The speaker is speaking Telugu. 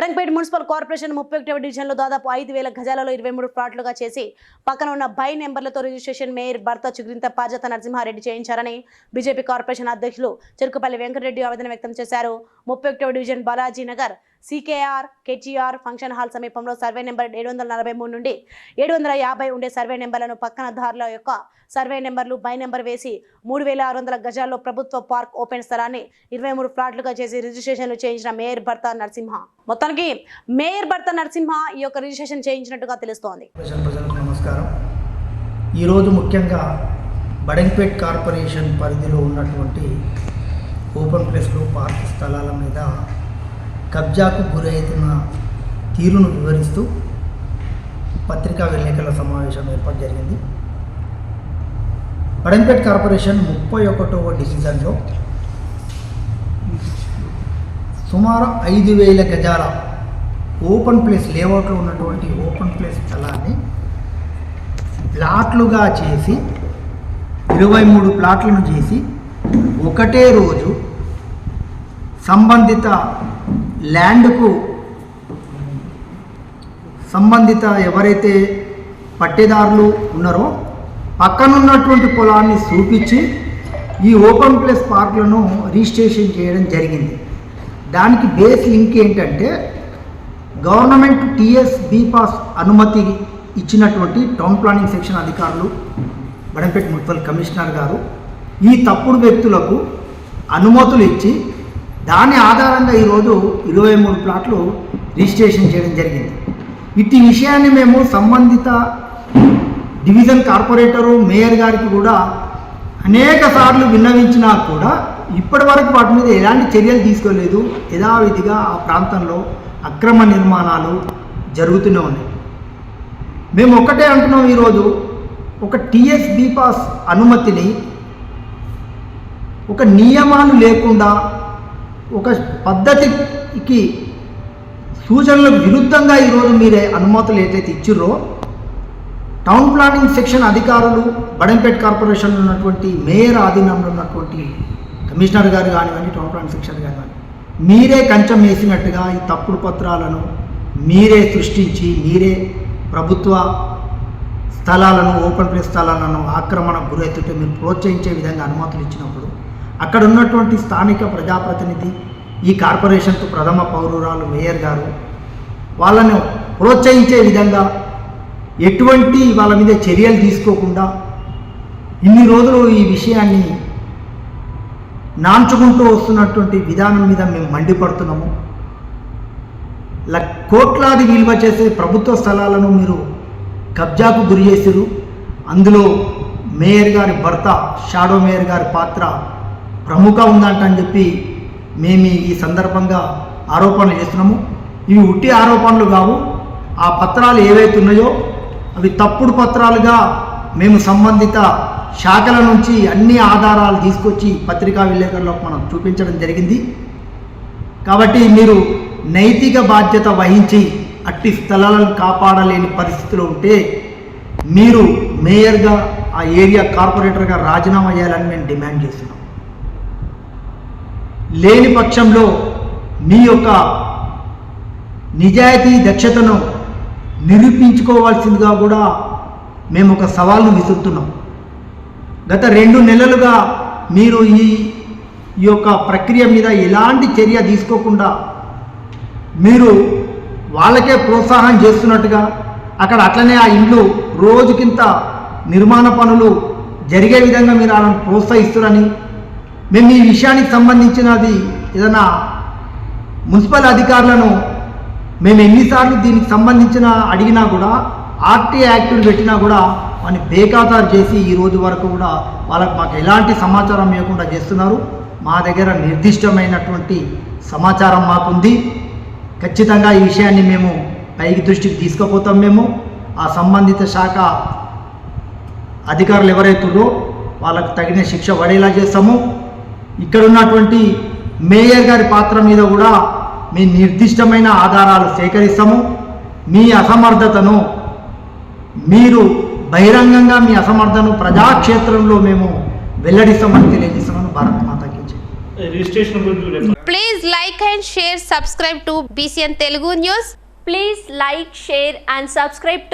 వడంగపేట మున్సిపల్ కార్పొరేషన్ ముప్పై ఒకటవ డివిజన్లో దాదాపు ఐదు వేల గజాలలో ఇరవై మూడు ప్లాట్లుగా చేసి పక్కన ఉన్న బై నెంబర్లతో రిజిస్ట్రేషన్ మేయర్ భర్త చుగ్రింత పాజత నరసింహారెడ్డి చేయించారని బీజేపీ కార్పొరేషన్ అధ్యక్షులు చెరుకుపల్లి వెంకటరెడ్డి ఆవేదన వ్యక్తం చేశారు. ముప్పై ఒకటవ division Balaji Nagar CKR KTR function hall సమీపంలో సర్వే నెంబర్ ఏడు వందల నలభై మూడు నుండి ఏడు వందల యాభై ఉండే సర్వే నెంబర్లను పక్కన దారుల యొక్క సర్వే నెంబర్లు బై నెంబర్ వేసి మూడు వేల ఆరు వందల గజాల్లో ప్రభుత్వ పార్క్ ఓపెన్ స్థలాన్ని ఇరవై మూడు ఫ్లాట్లుగా చేసి రిజిస్ట్రేషన్లు చేయించిన మేయర్ భర్త నరసింహ. మొత్తానికి మేయర్ భర్త నరసింహ ఈ యొక్క రిజిస్ట్రేషన్ చేయించినట్టుగా తెలుస్తోంది. నమస్కారం. ఈరోజు ముఖ్యంగా బడంపేట్ కార్పొరేషన్ పరిధిలో ఉన్నటువంటి ఓపెన్ ప్లేస్లో పార్క్ స్థలాల మీద కబ్జాకు గురవుతున్న తీరును వివరిస్తూ పత్రికా విలేకరుల సమావేశం ఏర్పాటు జరిగింది. వడంపేట్ కార్పొరేషన్ ముప్పై ఒకటవ డివిజన్లో సుమారు ఐదు వేల గజాల ఓపెన్ ప్లేస్ లేఅవుట్లో ఉన్నటువంటి ఓపెన్ ప్లేస్ స్థలాన్ని ప్లాట్లుగా చేసి ఇరవై మూడు ప్లాట్లను చేసి ఒకటే రోజు సంబంధిత ల్యాండ్కు సంబంధిత ఎవరైతే పట్టేదారులు ఉన్నారో పక్కనున్నటువంటి పొలాన్ని చూపించి ఈ ఓపెన్ ప్లేస్ పార్కులను రిజిస్ట్రేషన్ చేయడం జరిగింది. దానికి బేస్ లింక్ ఏంటంటే గవర్నమెంట్ టిఎస్ బీపాస్ అనుమతి ఇచ్చినటువంటి టౌన్ ప్లానింగ్ సెక్షన్ అధికారులు బడంపేట మున్సిపల్ కమిషనర్ గారు ఈ తప్పుడు వ్యక్తులకు అనుమతులు ఇచ్చి దాని ఆధారంగా ఈరోజు ఇరవై మూడు ప్లాట్లు రిజిస్ట్రేషన్ చేయడం జరిగింది. ఇట్టి విషయాన్ని మేము సంబంధిత డివిజన్ కార్పొరేటరు మేయర్ గారికి కూడా అనేక సార్లు విన్నవించినా కూడా ఇప్పటి వరకు వాటి మీద ఎలాంటి చర్యలు తీసుకోలేదు. యథావిధిగా ఆ ప్రాంతంలో అక్రమ నిర్మాణాలు జరుగుతూనే ఉన్నాయి. మేము ఒక్కటే అంటున్నాం ఈరోజు ఒక టీఎస్ బీపాస్ అనుమతిని ఒక నియమాలు లేకుండా ఒక పద్ధతికి సూచనలకు విరుద్ధంగా ఈరోజు మీరే అనుమతులు ఏదైతే ఇచ్చిర్రో టౌన్ ప్లానింగ్ సెక్షన్ అధికారులు బడంపేట్ కార్పొరేషన్ ఉన్నటువంటి మేయర్ ఆధీనంలో ఉన్నటువంటి కమిషనర్ గారు కానివ్వండి టౌన్ ప్లానింగ్ సెక్షన్ కానివ్వండి మీరే కంచం వేసినట్టుగా ఈ తప్పుడు పత్రాలను మీరే సృష్టించి మీరే ప్రభుత్వ స్థలాలను ఓపెన్ ప్లేస్ స్థలాలను ఆక్రమణకు గురవుతుంటే మీరు ప్రోత్సహించే విధంగా అనుమతులు ఇచ్చినప్పుడు అక్కడ ఉన్నటువంటి స్థానిక ప్రజాప్రతినిధి ఈ కార్పొరేషన్కు ప్రథమ పౌరురాలు మేయర్ గారు వాళ్ళను ప్రోత్సహించే విధంగా ఎటువంటి వాళ్ళ మీద చర్యలు తీసుకోకుండా ఇన్ని రోజులు ఈ విషయాన్ని నాంచుకుంటూ వస్తున్నటువంటి విధానం మీద మేము మండిపడుతున్నాము. ల- కోట్లాది విలువ చేసే ప్రభుత్వ స్థలాలను మీరు కబ్జాకు గురి చేసిరు అందులో మేయర్ గారి భర్త షాడో మేయర్ గారి పాత్ర ప్రముఖ ఉందంట అని చెప్పి మేము ఈ సందర్భంగా ఆరోపణలు చేస్తున్నాము. ఇవి ఉట్టి ఆరోపణలు కావు. ఆ పత్రాలు ఏవైతే ఉన్నాయో అవి తప్పుడు పత్రాలుగా మేము సంబంధిత శాఖల నుంచి అన్ని ఆధారాలు తీసుకొచ్చి పత్రికా విలేకరులకు మనం చూపించడం జరిగింది. కాబట్టి మీరు నైతిక బాధ్యత వహించి అట్టి స్థలాలను కాపాడలేని పరిస్థితిలో ఉంటే మీరు మేయర్గా ఆ ఏరియా కార్పొరేటర్గా రాజీనామా చేయాలని మేము డిమాండ్ చేస్తున్నాం. లేని పక్షంలో మీ యొక్క నిజాయితీ దక్షతను నిరూపించుకోవాల్సిందిగా కూడా మేము ఒక సవాల్ను విసురుతున్నాం. గత రెండు నెలలుగా మీరు ఈ ఈ యొక్క ప్రక్రియ మీద ఎలాంటి చర్య తీసుకోకుండా మీరు వాళ్ళకే ప్రోత్సాహం చేస్తున్నట్టుగా అక్కడ అట్లనే ఆ ఇండ్లు రోజుకింత నిర్మాణ పనులు జరిగే విధంగా మీరు వాళ్ళని ప్రోత్సహిస్తున్నారని మేము ఈ విషయానికి సంబంధించినది ఏదైనా మున్సిపల్ అధికారులను మేము ఎన్నిసార్లు దీనికి సంబంధించిన అడిగినా కూడా ఆర్టీ యాక్టులు పెట్టినా కూడా వాడిని బేఖాతారు చేసి ఈ రోజు వరకు కూడా వాళ్ళకి మాకు ఎలాంటి సమాచారం ఇవ్వకుండా చేస్తున్నారు. మా దగ్గర నిర్దిష్టమైనటువంటి సమాచారం మాకుంది. ఖచ్చితంగా ఈ విషయాన్ని మేము పైకి దృష్టికి తీసుకుపోతాం మేము. ఆ సంబంధిత శాఖ అధికారులు ఎవరైతుందో వాళ్ళకు తగిన శిక్ష పడేలా చేస్తాము. ఇక్కడ ఉన్నటువంటి మేయర్ గారి పాత్ర మీద కూడా మీ నిర్దిష్టమైన ఆధారాలు సేకరిస్తాము మీ అసమర్థతను మీరు బహిరంగంగా మీ అసమర్థను ప్రజాక్షేత్రంలో మేము వెల్లడిస్తామని తెలియజేస్తున్నాను భారత్ మాతాకి జై. రిజిస్ట్రేషన్ గురించి చెప్పండి Please like and share, subscribe to BCN Telugu News. Please like, share and subscribe